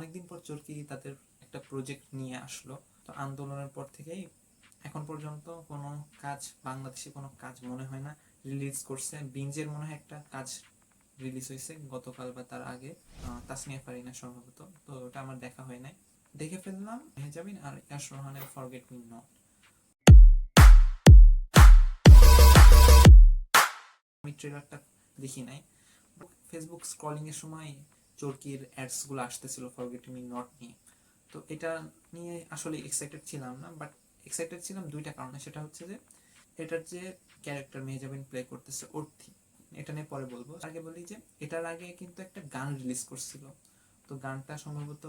অনেকদিন পর চরকি তাদের একটা প্রজেক্ট নিয়ে আসলো। তো আন্দোলনের পর থেকেই এখন পর্যন্ত কোনো কাজ, বাংলাদেশে কোনো কাজ মনে হয় না। রিলিজ করছে। বিঞ্জের মনে হয় একটা কাজ রিলিজ হয়েছে গতকাল বা তার আগে। তাসনিয়া ফারিনা সম্ভবত। তো ওটা আমার দেখা হয় নাই। দেখে ফেললাম মেহজাবিন আর ইয়াশ রোহানের ফরগেট মি নট আমি ট্রেলারটা দেখি নাই। ফেসবুক স্ক্রলিং এর সময় চরকির অ্যাডসগুলো আসতেছিল ফরগেট মি নট নিয়ে তো এটা নিয়ে আসলে এক্সাইটেড ছিলাম না বাট এক্সাইটেড ছিলাম দুইটা কারণে। সেটা হচ্ছে যে, এটার যে ক্যারেক্টার মেহজাবিন প্লে করতেছে, অর্থি। এটা নিয়ে পরে বলব। আগে বলি যে, এটার আগে কিন্তু একটা গান রিলিজ করছিল। তো গানটা সম্ভবত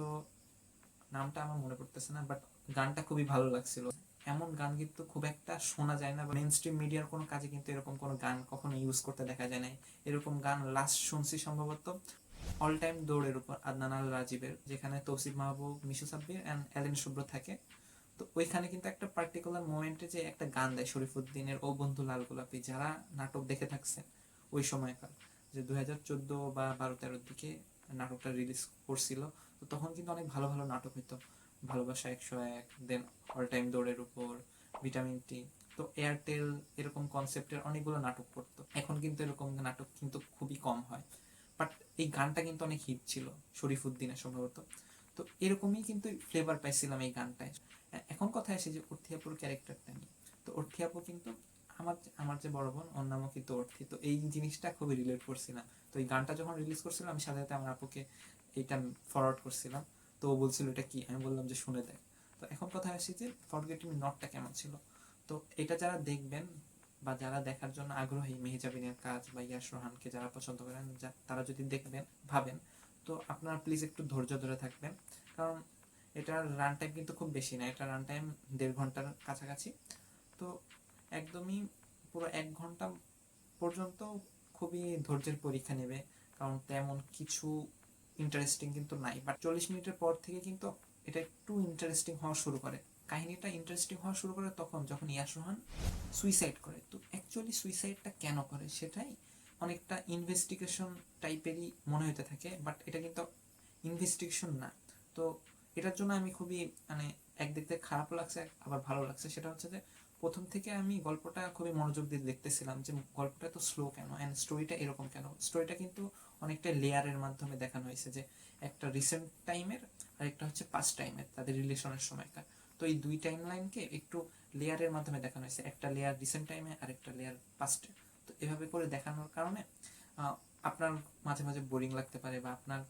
নামটা আমার মনে পড়তেছে না বাট গানটা খুবই ভালো লাগছিল। এমন গান কিন্তু খুব একটা শোনা যায় না মেন স্ট্রিম মিডিয়ার কোনো কাজে কিন্তু এরকম কোনো গান কখনো ইউজ করতে দেখা যায় না এরকম গান লাস্ট শুনছি সম্ভবত অল টাইম দৌড়ের উপর আদনান আল রাজীবের, যেখানে তৌসিফ মাহবুব, মিশু সাব্বির অ্যান্ড অ্যালেন শুভ্র থাকে। তো ওইখানে কিন্তু একটা পার্টিকুলার মোমেন্টে যে একটা গান দেয় শরীফুদ্দিনের ও বন্ধু লাল গোলাপি যারা নাটক দেখে থাকছেন ওই সময়কার, যে দুই হাজার চোদ্দ বা বারো তেরোর দিকে নাটকটা রিলিজ করছিল। তো তখন কিন্তু অনেক ভালো ভালো নাটক হইতো। ভালোবাসা একশো এক দেন অল টাইম দৌড়ের উপর ভিটামিন টি তো এয়ারটেল এরকম কনসেপ্টের অনেকগুলো নাটক পড়তো। এখন কিন্তু এরকম নাটক কিন্তু খুবই কম হয়। বাট এই গানটা কিন্তু অনেক হিট ছিল শরীফুদ্দিনের সম্ভবত। তো এরকমই কিন্তু ফ্লেভার পাইছিলাম এই গানটায়। এখন কথা আসে যে অর্থিয়াপুর ক্যারেক্টারটা নিয়ে। তো অর্থিয়াপু কিন্তু আমার আমার যে বড় বোন, ওর নামও কিন্তু অর্থি। তো এই জিনিসটা খুবই রিলেট করছিলাম। তো এই গানটা যখন রিলিজ করছিলাম, আমি সাথে সাথে আমার আপুকে এইটা ফরওয়ার্ড করছিলাম। তো ও বলছিল, এটা কি? আমি বললাম যে, শুনে দেখ। তো এখন কথা আসি যে ফরগেটিং নটটা কেমন ছিল? তো এটা যারা দেখবেন বা যারা দেখার জন্য আগ্রহী মেহজাবিনের কাজ বা ইয়াস রোহানকে যারা পছন্দ করেন তারা যদি দেখবেন, ভাবেন, তো আপনারা প্লিজ একটু ধৈর্য ধরে থাকবেন। কারণ এটার রান টাইম কিন্তু খুব বেশি না, এটা রান টাইম দেড় ঘণ্টার কাছাকাছি। তো একদমই পুরো এক ঘণ্টা পর্যন্ত খুবই ধৈর্যের পরীক্ষা নেবে, কারণ তেমন কিছু ইন্টারেস্টিং কিন্তু নাই। বাট চল্লিশ মিনিটের পর থেকে কিন্তু এটা একটু ইন্টারেস্টিং হওয়া শুরু করে। কাহিনীটা ইন্টারেস্টিং হওয়া শুরু করে তখন যখন ইয়াস রোহান সুইসাইড করে। তো অ্যাকচুয়ালি সুইসাইডটা কেন করে সেটাই অনেকটা ইনভেস্টিগেশন টাইপেরই মনে হতে থাকে বাট এটা কিন্তু ইনভেস্টিগেশন না। তো এটার জন্য আমি খুবই মানে একদিক থেকে খারাপ লাগছে, আবার ভালো লাগছে। সেটা হচ্ছে যে প্রথম থেকে আমি গল্পটা খুবই মনোযোগ দিয়ে দেখতেছিলাম যে গল্পটা তো স্লো কেন অ্যান্ড স্টোরিটা এরকম কেন। স্টোরিটা কিন্তু অনেকটা লেয়ারের মাধ্যমে দেখানো হয়েছে যে একটা রিসেন্ট টাইমের আর একটা হচ্ছে পাস্ট টাইমের তাদের রিলেশনের সময়কার। তো এই দুই টাইম লাইনকে একটু লেয়ারের মাধ্যমে দেখানো হয়েছে। একটা লেয়ার রিসেন্ট টাইমে আর একটা লেয়ার পাস্টে তো এভাবে করে দেখানোর কারণে আপনার মাঝে মাঝে বোরিং লাগতে পারে বা আপনার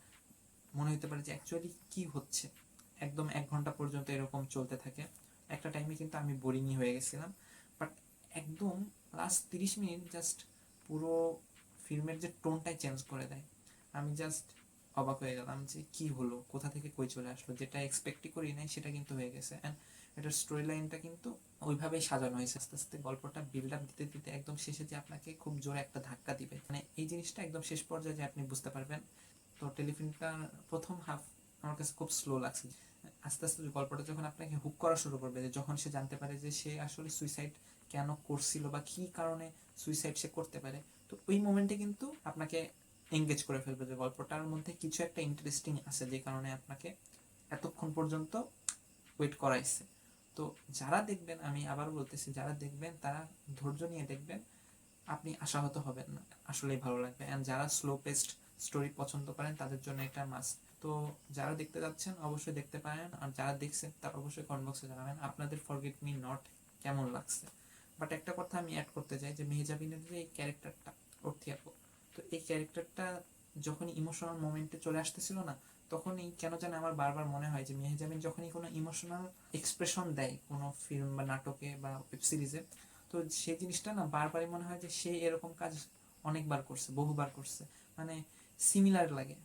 মনে হতে পারে যে অ্যাকচুয়ালি কি হচ্ছে। একদম এক ঘণ্টা পর্যন্ত এরকম চলতে থাকে। একটা টাইমে কিন্তু আমি বোরিংই হয়ে গেছিলাম। বাট একদম লাস্ট তিরিশ মিনিট জাস্ট পুরো ফিল্মের যে টোনটাই চেঞ্জ করে দেয়। আমি জাস্ট অবাক হয়ে গেলাম যে কি হলো? কোথা থেকে কই চলে আসলো? যেটা এক্সপেক্টই করি নাই, সেটা কিন্তু হয়ে গেছে। অ্যান্ড এটার স্টোরি লাইনটা কিন্তু ওইভাবেই সাজানো হয়েছে। আস্তে আস্তে গল্পটা বিল্ড আপ দিতে দিতে একদম শেষে যে আপনাকে খুব জোরে একটা ধাক্কা দিবে। মানে এই জিনিসটা একদম শেষ পর্যায়ে যে আপনি বুঝতে পারবেন। তো টেলিফিল্মটার প্রথম হাফ আমার কাছে খুব স্লো লাগছে। আস্তে আস্তে গল্পটা যখন আপনাকে হুক করা শুরু করবে, যে যখন সে জানতে পারে যে সে আসলে সুইসাইড কেন করছিল বা কি কারণে সুইসাইড সে করতে পারে, তো ওই মোমেন্টে কিন্তু আপনাকে এঙ্গেজ করে ফেলবে যে গল্পটার মধ্যে কিছু একটা ইন্টারেস্টিং আছে যে কারণে আপনাকে এতক্ষণ পর্যন্ত ওয়েট করাইছে। তো যারা দেখবেন, আমি আবার বলতেছি, যারা দেখবেন, তারা ধৈর্য নিয়ে দেখবেন, আপনি আশাহত হবেন না। আসলেই ভালো লাগবে। অ্যান্ড যারা স্লো পেস্ট স্টোরি পছন্দ করেন, তাদের জন্য এটা মাস্ট তো যারা দেখতে যাচ্ছেন, অবশ্যই দেখতে পারেন। আর যারা দেখছেন তারা অবশ্যই কমেন্ট বক্সে জানাবেন। আপনাদের ফরগেট মি নট কেমন লাগছে? বাট একটা কথা আমি অ্যাড করতে চাই যে মেহজাবিনের যে এই ক্যারেক্টারটা অর্থিয়াপু তো এই ক্যারেক্টারটা যখন ইমোশনাল মোমেন্টে চলে আসতেছিল না, তখনই কেন জানি আমার বারবার মনে হয় যে মেহজাবিন যখনই কোনো ইমোশনাল এক্সপ্রেশন দেয় কোনো ফিল্ম বা নাটকে বা ওয়েব সিরিজে তো সেই জিনিসটা না বারবারই মনে হয় যে সে এরকম কাজ অনেকবার করছে, বহুবার করছে। মানে সিমিলার লাগে।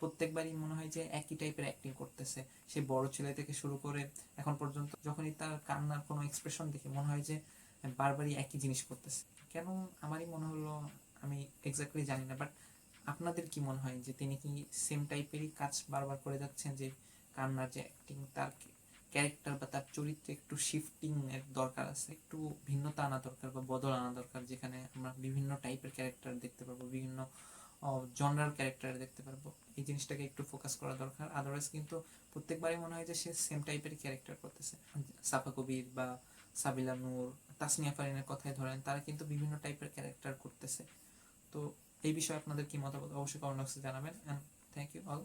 প্রত্যেকবারই মনে হয় যে একই টাইপের অ্যাক্টিং করতেছে। সে বড় ছেলে থেকে শুরু করে এখন পর্যন্ত যখনই তার কান্নার কোনো এক্সপ্রেশন দেখে মনে হয় যে বারবারই একই জিনিস করতেছে। কেন আমারই মনে হলো আমি এক্স্যাক্টলি জানি না বাট আপনাদের কি মনে হয় যে তিনি কি সেম টাইপেরই কাজ বারবার করে যাচ্ছেন যে কান্নার যে অ্যাক্টিং তার ক্যারেক্টার বা তার চরিত্রে একটু শিফটিং এর দরকার আছে, একটু ভিন্নতা আনা দরকার বা বদল আনা দরকার, যেখানে আমরা বিভিন্ন টাইপের ক্যারেক্টার দেখতে পারব, বিভিন্ন জনরাল ক্যারেক্টার দেখতে পারব, এই জিনিসটাকে একটু ফোকাস করা দরকার আদারওয়াইজ কিন্তু প্রত্যেকবারই মনে হয় যে সে সেম টাইপের ক্যারেক্টার করতেছে। সাফা কবির বা সাবিলা নূর, তাসনিয়া ফারিনের কথাই ধরেন, তারা কিন্তু বিভিন্ন টাইপের ক্যারেক্টার করতেছে। তো এই বিষয়ে আপনাদের কি মতামত? অবশ্যই কমেন্ট বক্সে জানাবেন। And thank you all